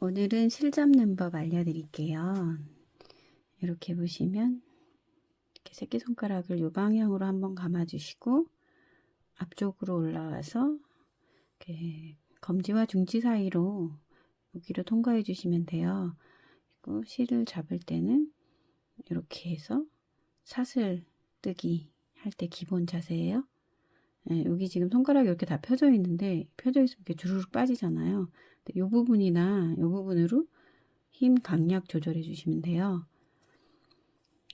오늘은 실 잡는 법 알려드릴게요. 이렇게 보시면 이렇게 새끼손가락을 이 방향으로 한번 감아주시고 앞쪽으로 올라와서 이렇게 검지와 중지 사이로 여기로 통과해 주시면 돼요. 그리고 실을 잡을 때는 이렇게 해서 사슬 뜨기 할 때 기본 자세예요. 네, 여기 지금 손가락이 이렇게 다 펴져 있는데 펴져 있으면 이렇게 주르륵 빠지잖아요. 이 부분이나 이 부분으로 힘 강약 조절해 주시면 돼요.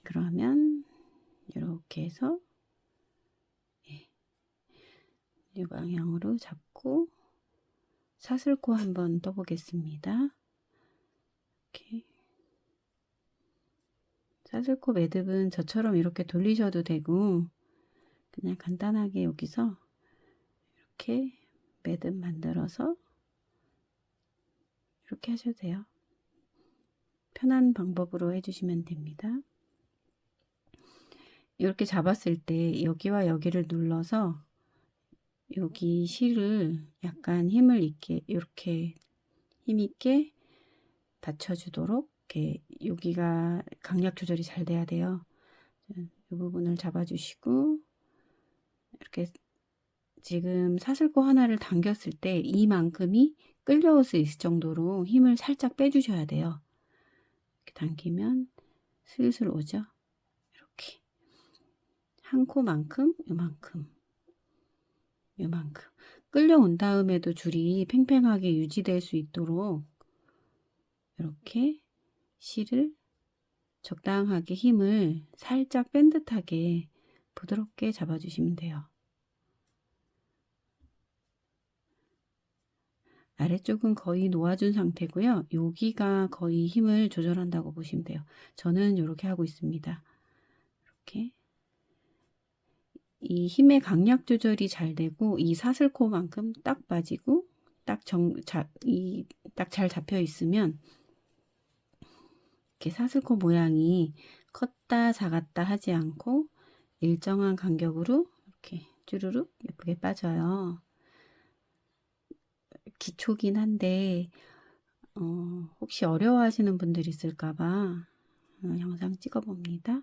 그러면 이렇게 해서 예, 이 방향으로 잡고 사슬코 한번 떠보겠습니다. 이렇게 사슬코 매듭은 저처럼 이렇게 돌리셔도 되고 그냥 간단하게 여기서 이렇게 매듭 만들어서 이렇게 하셔도 돼요. 편한 방법으로 해주시면 됩니다. 이렇게 잡았을 때 여기와 여기를 눌러서 여기 실을 약간 힘을 있게 이렇게 힘있게 받쳐주도록 이렇게 여기가 강약 조절이 잘 돼야 돼요. 이 부분을 잡아주시고 이렇게 지금 사슬코 하나를 당겼을 때 이만큼이 끌려올 수 있을 정도로 힘을 살짝 빼주셔야 돼요. 이렇게 당기면 슬슬 오죠. 이렇게 한 코만큼 요만큼 요만큼 끌려온 다음에도 줄이 팽팽하게 유지될 수 있도록 이렇게 실을 적당하게 힘을 살짝 뺀 듯하게 부드럽게 잡아주시면 돼요. 아래쪽은 거의 놓아준 상태고요. 여기가 거의 힘을 조절한다고 보시면 돼요. 저는 이렇게 하고 있습니다. 이렇게 이 힘의 강약 조절이 잘 되고 이 사슬코만큼 딱 빠지고 딱정이딱 잘 잡혀 있으면 이렇게 사슬코 모양이 컸다 작았다 하지 않고 일정한 간격으로 이렇게 쭈루룩 예쁘게 빠져요. 기초긴 한데 어, 혹시 어려워하시는 분들 있을까봐 어, 영상 찍어봅니다.